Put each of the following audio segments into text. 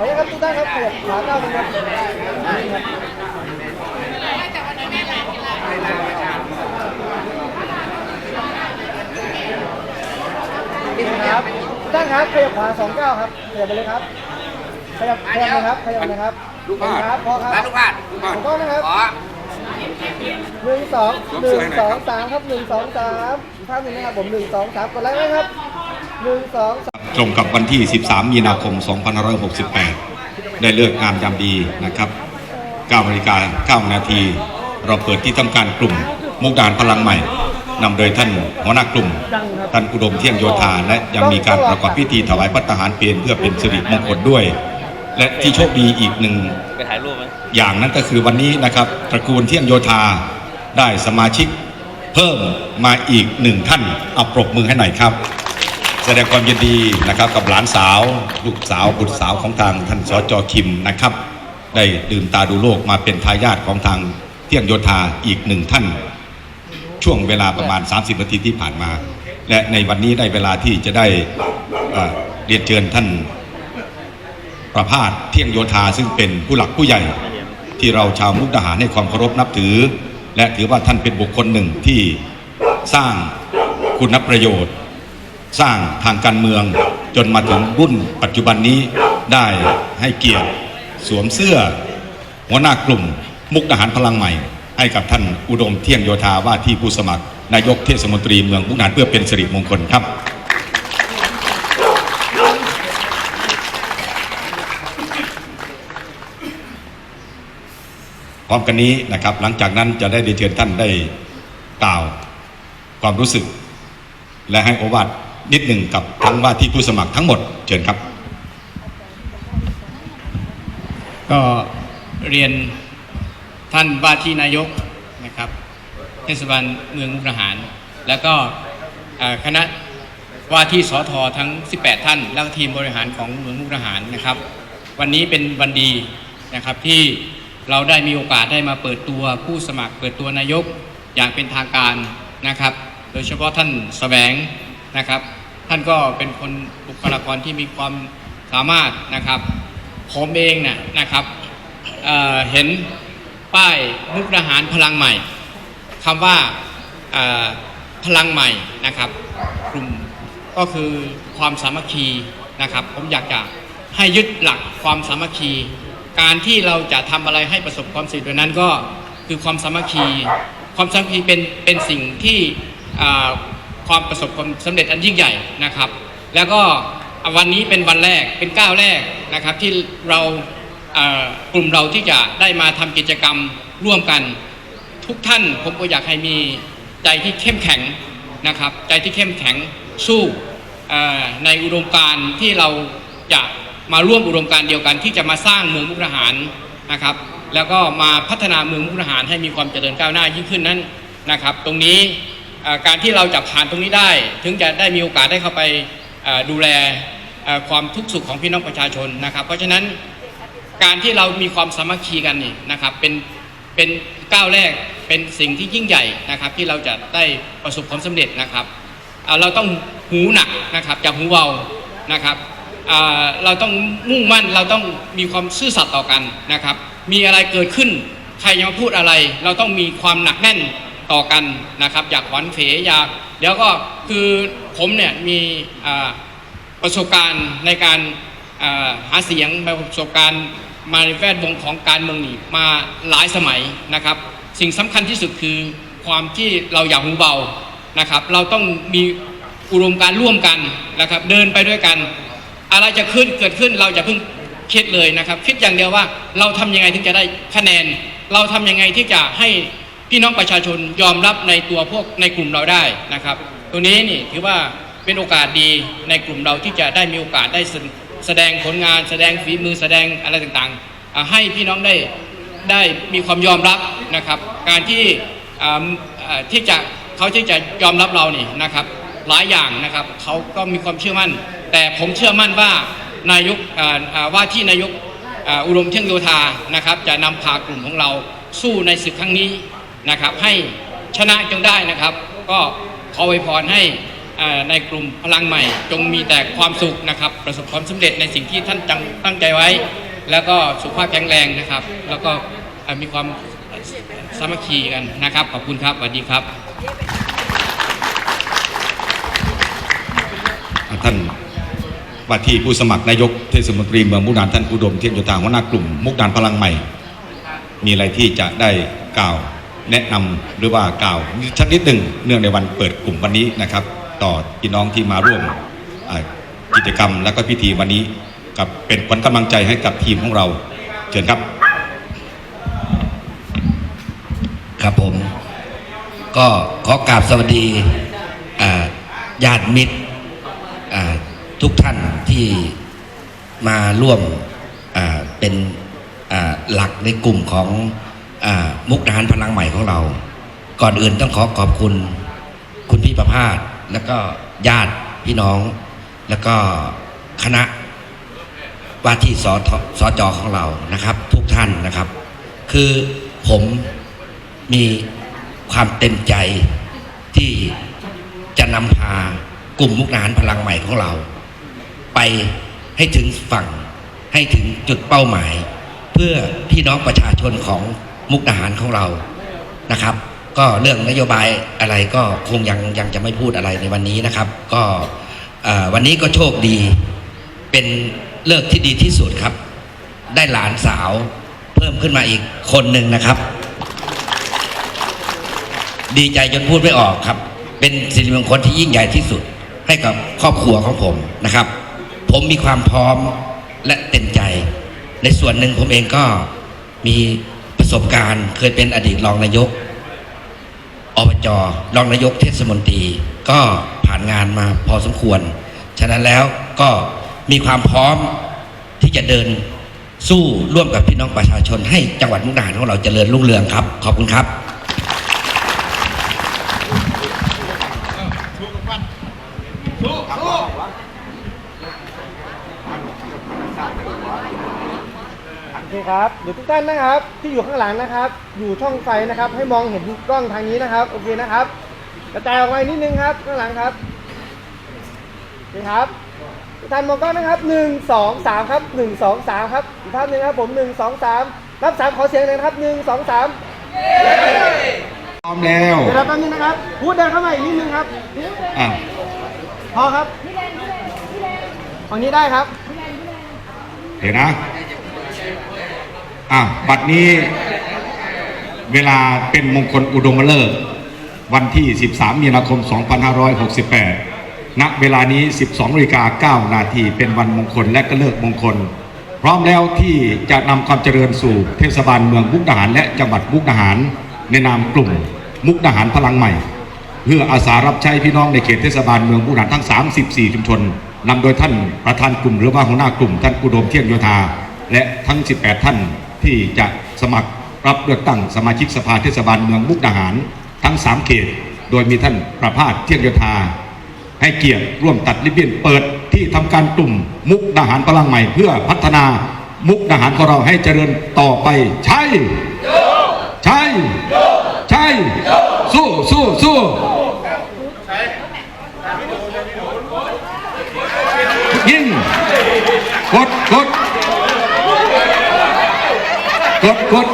ขอาครับทุกท่านครับขยับขาก้าวหนึงครับครับท่านครับขยับขวาสองก้าครับขยับไปเลยครับขยับขยับนะครับขยับนะครับลูกพาดครับพอครับลูกพาดลูกพาดถูกต้องนะครับขอหนึ่งสองหนึ่งสองสามครับหนึ่งสองสามอีกภาพหนึ่งนะครับผมหนึ่งสองสามกดไลค์ไว้ครับ ตรงกับวันที่ 13 มีนาคม 2568 ได้เลิกงามยามดีนะครับ9นาฬิกา9นาที เราเปิดที่ทำการกลุ่มมุกดาหารพลังใหม่นำโดยท่านหัวหน้ากลุ่ม ท่านอุดมเที่ยงโยธา และยังมีการประกอบพิธีถวายพัฒหารเพลเพื่อเป็นสิริมงคลด้วย และที่โชคดีอีกหนึ่งอย่างนั้นก็คือวันนี้นะครับ ตระกูลเที่ยงโยธาได้สมาชิกเพิ่มมาอีกหนึ่งท่านเอาปรบมือให้หน่อยครับ แสดงความยินดีนะครับกับหลานสาวลูกสาวบุตรสาวของทางท่านสจคิมนะครับ ได้ดื่มตาดูโลกมาเป็นทายาทของทางเที่ยงโยธาอีกหนึ่งท่าน ช่วงเวลาประมาณ 30นาทีที่ผ่านมา และในวันนี้ได้เวลาที่จะได้เอ่อเรียนเชิญท่านประพาสเที่ยงโยธาซึ่งเป็นผู้หลักผู้ใหญ่ ที่เราชาวมุกดาหารให้ความเคารพนับถือ และถือว่าท่านเป็นบุคคลหนึ่งที่สร้างคุณประโยชน์ สร้างทางการเมือง จนมาถึงรุ่นปัจจุบันนี้ได้ให้เกียรติสวมเสื้อ หัวหน้ากลุ่ม มุกดาหารพลังใหม่ ให้กับท่านอุดมเที่ยงโยธาว่าที่ผู้สมัคร นายกเทศมนตรีเมืองมุกดาหารเพื่อเป็นสิริมงคลครับพร้อมกันนี้นะครับ หลังจากนั้นจะได้เรียนเชิญท่านได้กล่าวความรู้สึก และให้โอวาท นิดหนึ่งกับทั้งว่าที่ผู้สมัครทั้งหมดเชิญครับ ก็เรียนท่านว่าที่นายกนะครับเทศบาลเมืองมุกดาหาร แล้วก็คณะว่าที่สอทอทั้ง 18 ท่าน และทีมบริหารของเมืองมุกดาหารนะครับ วันนี้เป็นวันดีนะครับที่เราได้มีโอกาสได้มาเปิดตัวผู้สมัครเปิดตัวนายกอย่างเป็นทางการนะครับ โดยเฉพาะท่านแสวง นะครับ ท่านก็เป็นคนบุคลากรที่มีความสามารถนะครับ ผมเองเนี่ยนะครับเเห็นป้ายมุกดาหารพลังใหม่คำว่าพลังใหม่นะครับกลุ่มก็คือความสามัคคีนะครับ ผมอยากจะให้ยึดหลักความสามัคคี การที่เราจะทำอะไรให้ประสบความสำเร็จนั้นก็คือความสามัคคี ความสามัคคีเป็นเป็นสิ่งที่ ความประสบความสำเร็จอันยิ่งใหญ่นะครับ แล้วก็วันนี้เป็นวันแรกเป็นก้าวแรกนะครับที่เรากลุ่มเราที่จะได้มาทำกิจกรรมร่วมกัน ทุกท่านผมก็อยากให้มีใจที่เข้มแข็งนะครับ ใจที่เข้มแข็งสู้ในอุดมการณ์ที่เราจะมาร่วมอุดมการณ์เดียวกัน ที่จะมาสร้างเมืองมุกดาหารนะครับ แล้วก็มาพัฒนาเมืองมุกดาหารให้มีความเจริญก้าวหน้ายิ่งขึ้นนั้นนะครับ ตรงนี้ การที่เราจะผ่านตรงนี้ได้ ถึงจะได้มีโอกาสได้เข้าไปดูแลความทุกข์สุขของพี่น้องประชาชนนะครับ เพราะฉะนั้นการที่เรามีความสามัคคีกันนี่นะครับเป็นเป็นก้าวแรกเป็นสิ่งที่ยิ่งใหญ่นะครับ ที่เราจะได้ประสบความสำเร็จนะครับเราต้องหูหนักนะครับจากหูเบานะครับเราต้องมุ่งมั่นเราต้องมีความซื่อสัตย์ต่อกันนะครับ มีอะไรเกิดขึ้นใครจะมาพูดอะไร เราต้องมีความหนักแน่น ต่อกันนะครับ อยากหวันเฟยอยากเดี๋ยวก็คือผมเนี่ยมีประสบการณ์ในการหาเสียงประสบการณ์มาในแวดวงของการเมืองนี่มาหลายสมัยนะครับ สิ่งสำคัญที่สุดคือความที่เราอย่าหูเบานะครับ เราต้องมีอุดมการร่วมกันนะครับ เดินไปด้วยกัน อะไรจะขึ้นเกิดขึ้นเราจะเพิ่งคิดเลยนะครับ คิดอย่างเดียวว่าเราทำยังไงถึงจะได้คะแนน เราทำยังไงที่จะให้ พี่น้องประชาชนยอมรับในตัวพวกในกลุ่มเราได้นะครับตัวนี้นี่ถือว่าเป็นโอกาสดีในกลุ่มเราที่จะได้มีโอกาสได้แสดงผลงาน แสดงฝีมือแสดงอะไรต่างๆ ให้พี่น้องได้ได้มีความยอมรับนะครับ การที่ที่จะเขาที่จะยอมรับเรานี่นะครับ หลายอย่างนะครับเขาก็มีความเชื่อมั่น แต่ผมเชื่อมั่นว่านายกว่าที่นายกอุดมเที่ยงโยธานะครับ จะนำพากลุ่มของเราสู้ในศึกครั้งนี้ นะครับให้ชนะจงได้นะครับ ก็ขอไวยพรให้อ่าในกลุ่มพลังใหม่ จงมีแต่ความสุขนะครับ ประสบความสำเร็จในสิ่งที่ท่านจังตั้งใจไว้ แล้วก็สุขภาพแข็งแรงนะครับ แล้วก็มีความสามัคคีกันนะครับ ขอบคุณครับสวัสดีครับ ท่านว่าที่ผู้สมัครนายกเทศมนตรีเมืองมุกดาหารท่านอุดมเทียนโยธาหัวหน้ากลุ่มมุกดาหารพลังใหม่ มีอะไรที่จะได้กล่าว แนะนำหรือว่ากล่าวชักนิดหนึ่งเนื่องในวันเปิดกลุ่มวันนี้นะครับ ต่อพี่น้องที่มาร่วมกิจกรรมและก็พิธีวันนี้กับเป็นขวัญกำลังใจให้กับทีมของเรา เชิญครับ ครับผม ก็ขอกราบสวัสดีญาติมิตรทุกท่านที่มาร่วมเป็นหลักในกลุ่มของ มุกดาหารพลังใหม่ของเรา ก่อนอื่นต้องขอขอบคุณคุณพี่ประภาสแล้วก็ญาติพี่น้อง แล้วก็คณะว่าที่สสจของเรานะครับ ทุกท่านนะครับ คือผมมีความเต็มใจที่จะนำพากลุ่มมุกดาหารพลังใหม่ของเรา ไปให้ถึงฝั่งให้ถึงจุดเป้าหมาย เพื่อพี่น้องประชาชนของ มุกดาหารของเรานะครับ ก็เรื่องนโยบายอะไรก็คงยังยังจะไม่พูดอะไรในวันนี้นะครับ ก็วันนี้ก็โชคดี เป็นเลิกที่ดีที่สุดครับ ได้หลานสาวเพิ่มขึ้นมาอีกคนหนึ่งนะครับ ดีใจจนพูดไม่ออกครับ เป็นสิริมงคลที่ยิ่งใหญ่ที่สุดให้กับครอบครัวของผมนะครับ ผมมีความพร้อมและเต็มใจ ในส่วนหนึ่งผมเองก็มี ประสบการณ์ เคยเป็นอดีตรองนายกอบจรองนายกเทศมนตรี ก็ผ่านงานมาพอสมควร ฉะนั้นแล้วก็มีความพร้อมที่จะเดินสู้ร่วมกับพี่น้องประชาชนให้จังหวัดมุกดาหารของเราเจริญรุ่งเรืองครับ ขอบคุณครับ โอเคครับเดี๋ยวทุกท่านนะครับ ที่อยู่ข้างหลังนะครับ อยู่ช่องไฟนะครับ ให้มองเห็นกล้องทางนี้นะครับ โอเคนะครับ กระจายออกมานิดนึงครับ ข้างหลังครับโอเคครับทุกท่านมองกล้องนะครับหนึ่งสองสามครับหนึ่งสองสามครับอีกภาพหนึ่งครับผมหนึ่งสองสามนับสามขอเสียงหน่อยนะครับหนึ่งสองสามพร้อมแล้วเดี๋ยวเราแป๊บนึงนะครับพูดเดินเข้ามาอีกนิดนึงครับอะพอครับฝั่งนี้ได้ครับเห็นนะ อะบัดนี้เวลาเป็นมงคลอุดมฤกษ์วันที่ 13 มีนาคม 2568 ณ เวลานี้ 12นาฬิกา9นาทีเป็นวันมงคลและก็เลิกมงคล พร้อมแล้วที่จะนำความเจริญสู่เทศบาลเมืองมุกดาหารและจังหวัดมุกดาหาร ในนามกลุ่มมุกดาหารพลังใหม่ เพื่ออาสารับใช้พี่น้องในเขตเทศบาลเมืองมุกดาหารทั้ง 34 ชุมชนนำโดยท่านประธานกลุ่มหรือว่าหัวหน้ากลุ่มท่านอุดมเที่ยงโยธาและทั้ง 18 ท่าน ที่จะสมัครรับเลือกตั้งสมาชิกสภาเทศบาลเมืองมุกดาหาร ทั้ง 3 เขต โดยมีท่านประภาสเที่ยงโยธา ให้เกียรติร่วมตัดริบบิ้นเปิดที่ทำการกลุ่มมุกดาหารพลังใหม่ เพื่อพัฒนามุกดาหารของเราให้เจริญต่อไป ใช่ ใช่ ใช่ สู้สู้สู้ยิงกดกดกดกด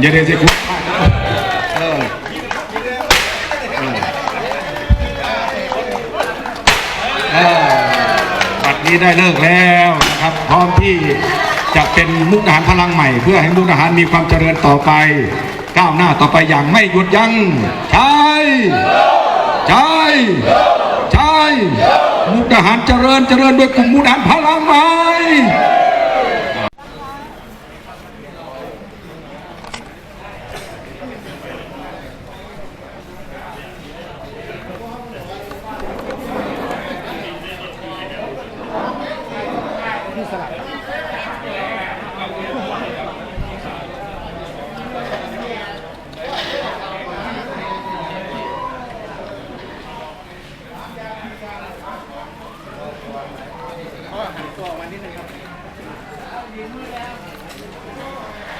อย่าเรียนสิคุณบัดนี้ได้เลิกแล้วนะครับ พร้อมที่จะเป็นมุกดาหารพลังใหม่ เพื่อให้มุกดาหารมีความเจริญต่อไป ก้าวหน้าต่อไปอย่างไม่หยุดยั้งใช่ ใช่ใช่มุกดาหารเจริญเจริญด้วยกลุ่มมุกดาหารพลังไหม Obrigado.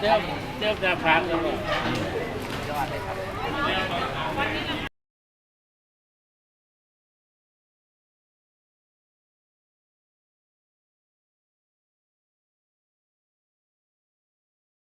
เจ้าเจ้าจะพักเลยยอดเลยครับ